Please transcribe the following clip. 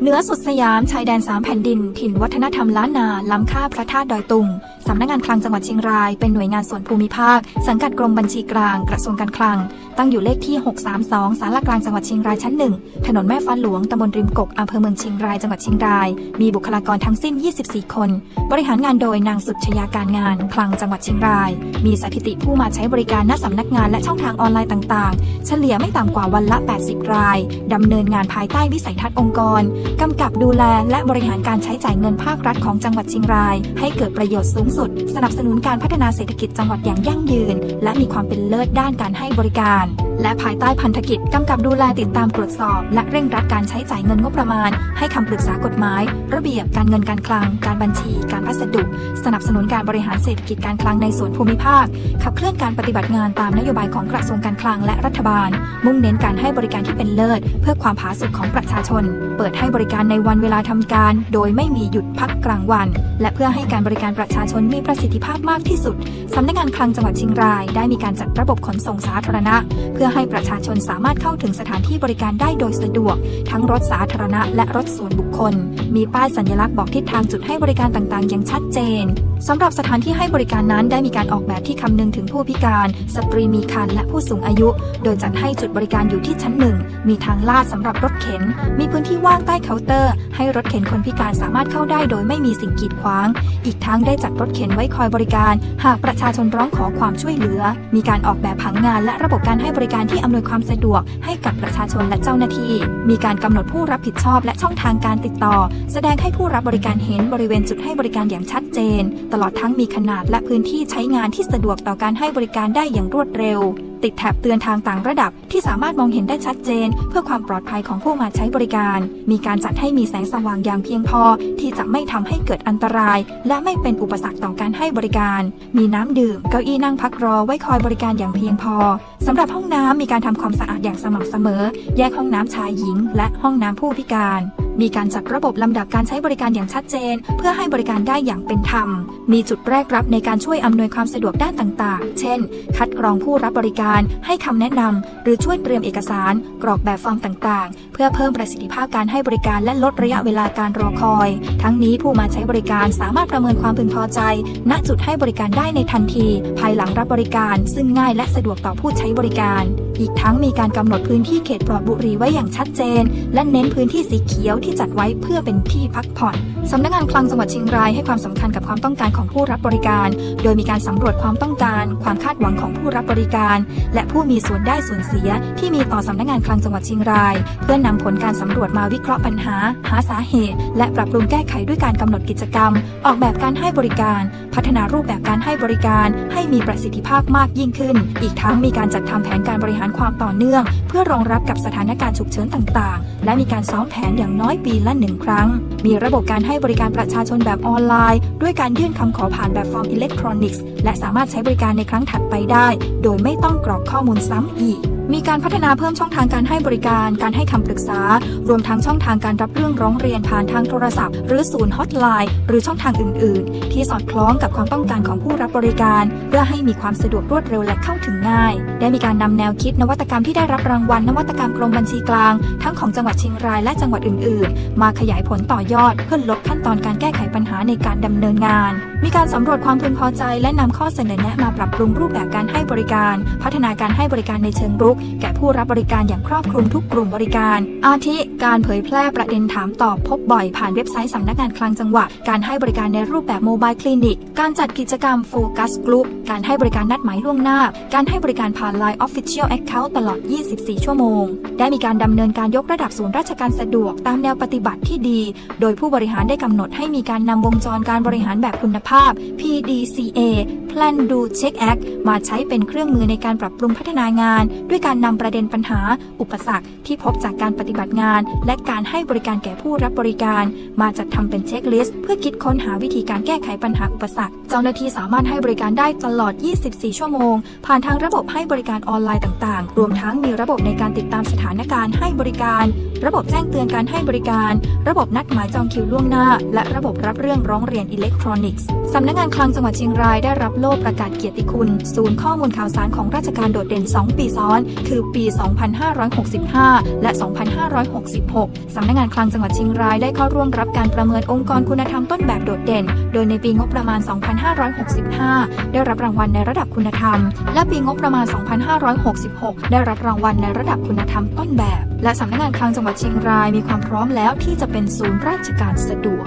เหนือสุดสยามชายแดนสามแผ่นดิน ถิ่นวัฒนธรรมล้านนา ล้ำค่าพระธาตุดอยตุง สำนักงานคลังจังหวัดเชียงราย เป็นหน่วยงานส่วนภูมิภาค สังกัดกรมบัญชีกลาง กระทรวงการคลัง ตั้งอยู่เลขที่ 632 สารกลางจังหวัดเชียงรายชั้นหนึ่งถนนแม่ฟ้าหลวงตำบลริมกกอำเภอเมืองเชียงรายจังหวัดเชียงราย มีบุคลากรทั้งสิ้น 24 คน บริหารงานโดยนางสุดชยาการงาน คลังจังหวัดเชียงราย มีสถิติผู้มาใช้บริการณสำนักงานและช่องทางออนไลน์ต่าง ๆ เฉลี่ยไม่ต่ำกว่าวันละ 80 รายดำเนินงานภายใต้วิสัยทัศน์องค์กรกำกับดูแลและบริหารการใช้จ่ายเงินภาครัฐของจังหวัดเชียงราย ให้เกิดประโยชน์สูงสุด สนับสนุนการพัฒนาเศรษฐกิจจังหวัดอย่างยั่งยืน และมีความเป็นเลิศด้านการให้บริการ และภายใต้พันธกิจกำกับดูแลติดตามตรวจสอบ และเร่งรัดการใช้จ่ายเงินงบประมาณ ให้คำปรึกษากฎหมาย ระเบียบการเงินการคลัง การบัญชี การพัสดุ สนับสนุนการบริหารเศรษฐกิจการคลังในส่วนภูมิภาค ขับเคลื่อนการปฏิบัติงานตามนโยบายของกระทรวงการคลังและรัฐบาล มุ่งเน้นการให้บริการที่เป็นเลิศ เพื่อความผาสุกของประชาชน เปิดให้บริการในวันเวลาทำการ โดยไม่มีหยุดพักกลางวัน และเพื่อให้การบริการประชาชนมีประสิทธิภาพมากที่สุดสำนักงานคลังจังหวัดเชียงราย ได้มีการจัดระบบขนส่งสาธารณะ เพื่อให้ประชาชนสามารถเข้าถึงสถานที่บริการได้โดยสะดวก ทั้งรถสาธารณะและรถส่วนบุคคล มีป้ายสัญลักษณ์บอกทิศทางจุดให้บริการต่างๆ อย่างชัดเจนสำหรับสถานที่ให้บริการนั้นได้มีการออกแบบที่คำนึงถึงผู้พิการ สตรีมีครรภ์และผู้สูงอายุ โดยจัดให้จุดบริการอยู่ที่ชั้นหนึ่งมีทางลาดสำหรับรถเข็น มีพื้นที่ว่างใต้เคาน์เตอร์ ให้รถเข็นคนพิการสามารถเข้าได้โดยไม่มีสิ่งกีดขวาง อีกทั้งได้จัดรถเข็นไว้คอยบริการ หากประชาชนร้องขอความช่วยเหลือ มีการออกแบบผังงานและระบบการให้บริการที่อำนวยความสะดวก ให้กับประชาชนและเจ้าหน้าที่ มีการกำหนดผู้รับผิดชอบและช่องทางการติดต่อ แสดงให้ผู้รับบริการเห็นบริเวณจุดให้บริการอย่างชัดเจนตลอดทั้งมีขนาดและพื้นที่ใช้งานที่สะดวกต่อการให้บริการได้อย่างรวดเร็ว ติดแถบเตือนทางต่างระดับที่สามารถมองเห็นได้ชัดเจน เพื่อความปลอดภัยของผู้มาใช้บริการ มีการจัดให้มีแสงสว่างอย่างเพียงพอ ที่จะไม่ทำให้เกิดอันตราย และไม่เป็นอุปสรรคต่อการให้บริการ มีน้ำดื่ม เก้าอี้นั่งพักรอไว้คอยบริการอย่างเพียงพอสำหรับห้องน้ำมีการทำความสะอาดอย่างสม่ำเสมอ แยกห้องน้ำชายหญิง และห้องน้ำผู้พิการ มีการจัดระบบลำดับการใช้บริการอย่างชัดเจน เพื่อให้บริการได้อย่างเป็นธรรม มีจุดแรกรับในการช่วยอำนวยความสะดวกด้านต่างๆ เช่น คัดกรองผู้รับบริการ ให้คำแนะนำหรือช่วยเตรียมเอกสาร กรอกแบบฟอร์มต่างๆ เพื่อเพิ่มประสิทธิภาพการให้บริการและลดระยะเวลาการรอคอย ทั้งนี้ผู้มาใช้บริการสามารถประเมินความพึงพอใจ ณจุดให้บริการได้ในทันที ภายหลังรับบริการ ซึ่งง่ายและสะดวกต่อผู้ใช้บริการ อีกทั้งมีการกำหนดพื้นที่เขตปลอดบุหรี่ไว้อย่างชัดเจน และเน้นพื้นที่สีเขียวที่จัดไว้เพื่อเป็นที่พักผ่อน สำนักงานคลังจังหวัดเชียงรายให้ความสำคัญกับความต้องการของผู้รับบริการ โดยมีการสำรวจความต้องการ ความคาดหวังของผู้รับบริการ และผู้มีส่วนได้ส่วนเสีย ที่มีต่อสำนักงานคลังจังหวัดเชียงราย เพื่อนำผลการสำรวจมาวิเคราะห์ปัญหา หาสาเหตุ และปรับปรุงแก้ไขด้วยการกำหนดกิจกรรม ออกแบบการให้บริการ พัฒนารูปแบบการให้บริการ ให้มีประสิทธิภาพมากยิ่งขึ้น อีกทั้งมีการจัดทำแผนการบริหารความต่อเนื่อง เพื่อรองรับกับสถานการณ์ฉุกเฉินต่าง ๆ และมีการซ้อมแผนอย่างน้อยปีละหนึ่งครั้ง มีระบบการให้บริการประชาชนแบบออนไลน์ ด้วยการยื่นคำขอผ่านแบบฟอร์มอิเล็กทรอนิกส์ และสามารถใช้บริการในครั้งถัดไปได้ โดยไม่ต้องกรอกข้อมูลซ้ำอีก มีการพัฒนาเพิ่มช่องทางการให้บริการ การให้คำปรึกษา รวมทั้งช่องทางการรับเรื่องร้องเรียนผ่านทางโทรศัพท์ หรือศูนย์ฮอตไลน์หรือช่องทางอื่น ๆ ที่สอดคล้องกับความต้องการของผู้รับบริการ เพื่อให้มีความสะดวกรวดเร็วและเข้าถึงง่าย ได้มีการนำแนวคิดนวัตกรรมที่ได้รับรางวัลนวัตกรรมกรมบัญชีกลาง ทั้งของจังหวัดเชียงรายและจังหวัดอื่น ๆ มาขยายผลต่อยอดเพื่อลดขั้นตอนการแก้ไขปัญหาในการดำเนินงานมีการสำรวจความพึงพอใจ และนำข้อเสนอแนะมาปรับปรุงรูปแบบการให้บริการ พัฒนาการให้บริการในเชิงรุก แก่ผู้รับบริการอย่างครอบคลุมทุกกลุ่มบริการ อาทิ การเผยแพร่ประเด็นถามตอบพบบ่อยผ่านเว็บไซต์สำนักงานคลังจังหวัด การให้บริการในรูปแบบโมบายคลินิก การจัดกิจกรรมโฟกัสกลุ่มการให้บริการนัดหมายล่วงหน้า การให้บริการผ่าน Line Official Account ตลอด 24 ชั่วโมง ได้มีการดำเนินการยกระดับศูนย์ราชการสะดวกตามแนวปฏิบัติที่ดี โดยผู้บริหารได้กำหนดให้มีการนำวงจรการบริหารแบบคุณภาพ PDCA Plan Do Check Act มาใช้เป็นเครื่องมือในการปรับปรุงพัฒนางาน ด้วยการนำประเด็นปัญหา อุปสรรคที่พบจากการปฏิบัติงาน และการให้บริการแก่ผู้รับบริการ มาจัดทำเป็นเช็คลิสต์เพื่อคิดค้นหาวิธีการแก้ไขปัญหาอุปสรรค เจ้าหน้าที่สามารถให้บริการได้ตลอด 24 ชั่วโมง ผ่านทางระบบให้บริการออนไลน์ต่างๆ รวมทั้งมีระบบในการติดตามสถานการณ์ให้บริการ ระบบแจ้งเตือนการให้บริการ ระบบนัดหมายจองคิวล่วงหน้า และระบบรับเรื่องร้องเรียนอิเล็กทรอนิกส์สำนักงานคลังจังหวัดเชียงรายได้รับโลประกาศเกียรติคุณ ศูนย์ข้อมูลข่าวสารของราชการโดดเด่น 2 ปีซ้อน คือปี 2565 และ 2566 สำนักงานคลังจังหวัดเชียงรายได้เข้าร่วมรับการประเมินองค์กรคุณธรรมต้นแบบโดดเด่น โดยในปีงบประมาณ 2565 ได้รับรางวัลในระดับคุณธรรม และปีงบประมาณ 2566 ได้รับรางวัลในระดับคุณธรรมต้นแบบ และสำนักงานคลังจังหวัดเชียงรายมีความพร้อมแล้วที่จะเป็นศูนย์ราชการสะดวก